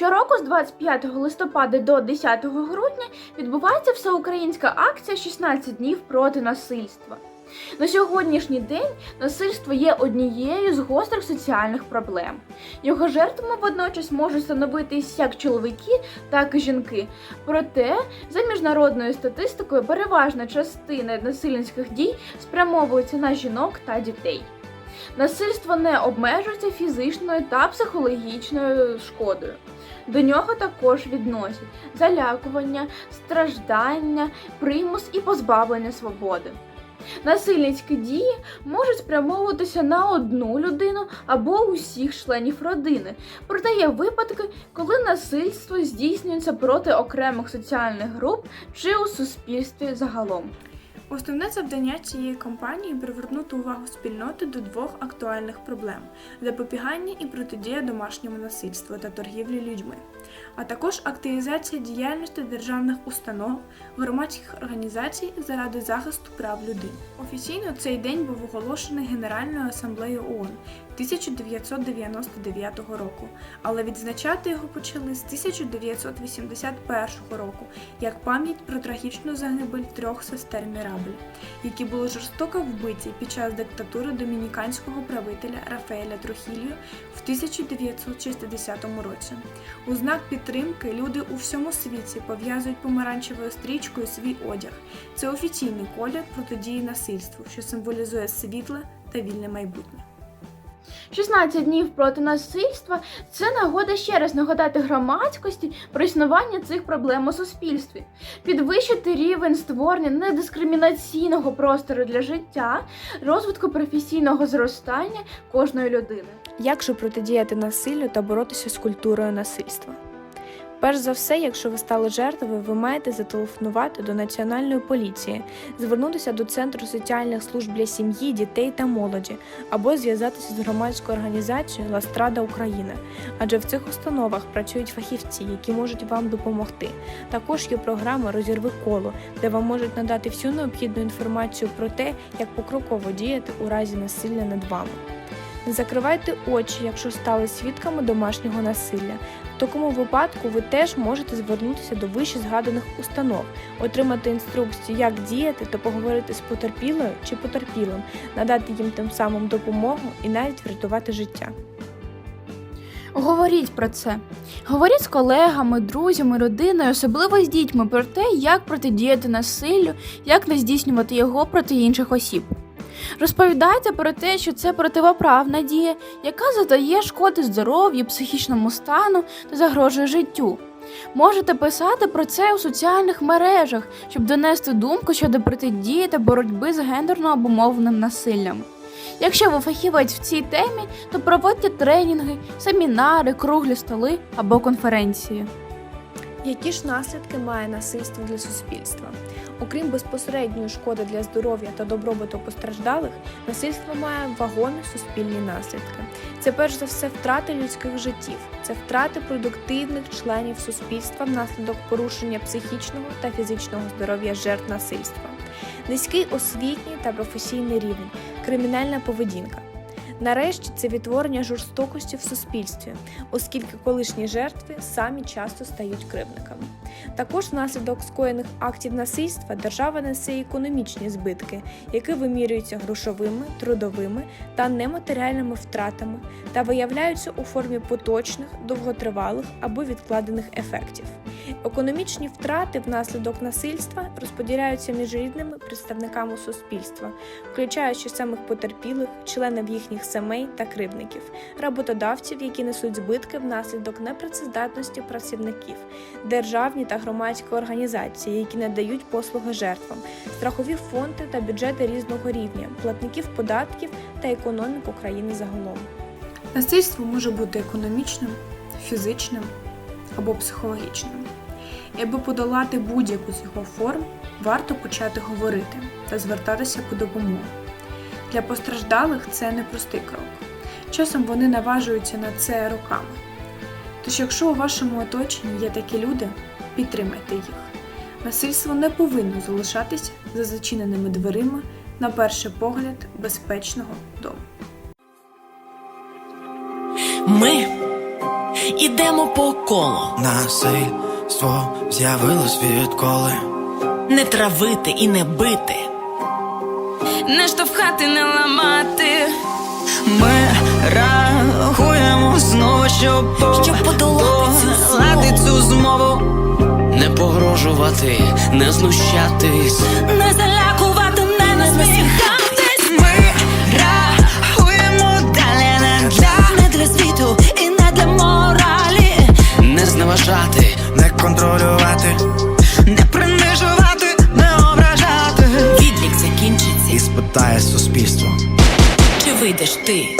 Щороку з 25 листопада до 10 грудня відбувається всеукраїнська акція «16 днів проти насильства. На сьогоднішній день насильство є однією з гострих соціальних проблем. Його жертвами водночас можуть становитись як чоловіки, так і жінки. Проте, за міжнародною статистикою, переважна частина насильницьких дій спрямовується на жінок та дітей. Насильство не обмежується фізичною та психологічною шкодою. До нього також відносять залякування, страждання, примус і позбавлення свободи. Насильницькі дії можуть спрямовуватися на одну людину або усіх членів родини. Проте є випадки, коли насильство здійснюється проти окремих соціальних груп чи у суспільстві загалом. Основне завдання цієї кампанії привернути увагу спільноти до двох актуальних проблем: запобігання і протидія домашньому насильству та торгівлі людьми, а також активізація діяльності державних установ, громадських організацій заради захисту прав людини. Офіційно цей день був оголошений Генеральною асамблеєю ООН 1999 року, але відзначати його почали з 1981 року як пам'ять про трагічну загибель трьох сестер Мірабель, які були жорстоко вбиті під час диктатури домініканського правителя Рафаеля Трухільо в 1960 році. У знак підтримки люди у всьому світі пов'язують помаранчевою стрічкою свій одяг. Це офіційний колір протидії насильству, що символізує світле та вільне майбутнє. 16 днів проти насильства це нагода ще раз нагадати громадськості про існування цих проблем у суспільстві, підвищити рівень створення недискримінаційного простору для життя, розвитку професійного зростання кожної людини. Як же протидіяти насиллю та боротися з культурою насильства? Перш за все, якщо ви стали жертвою, ви маєте зателефонувати до Національної поліції, звернутися до Центру соціальних служб для сім'ї, дітей та молоді або зв'язатися з громадською організацією Ластрада Україна, адже в цих установах працюють фахівці, які можуть вам допомогти. Також є програма Розірви коло, де вам можуть надати всю необхідну інформацію про те, як покроково діяти у разі насилля над вами. Не закривайте очі, якщо стали свідками домашнього насилля. В такому випадку ви теж можете звернутися до вище згаданих установ, отримати інструкцію, як діяти та поговорити з потерпілою чи потерпілим, надати їм тим самим допомогу і навіть врятувати життя. Говоріть про це. Говоріть з колегами, друзями, родиною, особливо з дітьми, про те, як протидіяти насиллю, як не здійснювати його проти інших осіб. Розповідайте про те, що це противоправна дія, яка задає шкоди здоров'ю, психічному стану та загрожує життю. Можете писати про це у соціальних мережах, щоб донести думку щодо протидії та боротьби з гендерно обумовленим насиллям. Якщо ви фахівець в цій темі, то проводьте тренінги, семінари, круглі столи або конференції. Які ж наслідки має насильство для суспільства? Окрім безпосередньої шкоди для здоров'я та добробуту постраждалих, насильство має вагомі суспільні наслідки. Це перш за все втрати людських життів, це втрати продуктивних членів суспільства внаслідок порушення психічного та фізичного здоров'я жертв насильства, низький освітній та професійний рівень, кримінальна поведінка. Нарешті це відтворення жорстокості в суспільстві, оскільки колишні жертви самі часто стають кривдниками. Також внаслідок скоєних актів насильства держава несе економічні збитки, які вимірюються грошовими, трудовими та нематеріальними втратами та виявляються у формі поточних, довготривалих або відкладених ефектів. Економічні втрати внаслідок насильства розподіляються між рідними представниками суспільства, включаючи самих потерпілих, членів їхніх сімей та кривдників, роботодавців, які несуть збитки внаслідок непрацездатності працівників, державні та громадські організації, які надають послуги жертвам, страхові фонди та бюджети різного рівня, платників податків та економіку країни загалом. Насильство може бути економічним, фізичним або психологічним. І аби подолати будь-яку з його форм, варто почати говорити та звертатися по допомогу. Для постраждалих це непростий крок. Часом вони наважуються на це роками. Тож, якщо у вашому оточенні є такі люди, підтримайте їх. Насильство не повинно залишатись за зачиненими дверима на перший погляд безпечного дому. Ми ідемо по колу. Насильство з'явилось відколи. Не травити і не бити. Не штовхати, не ламати. Ми рахуємо знову, щоб, Щоб подолати цю подолати цю змову. Не погрожувати, не знущатись. Не this thing.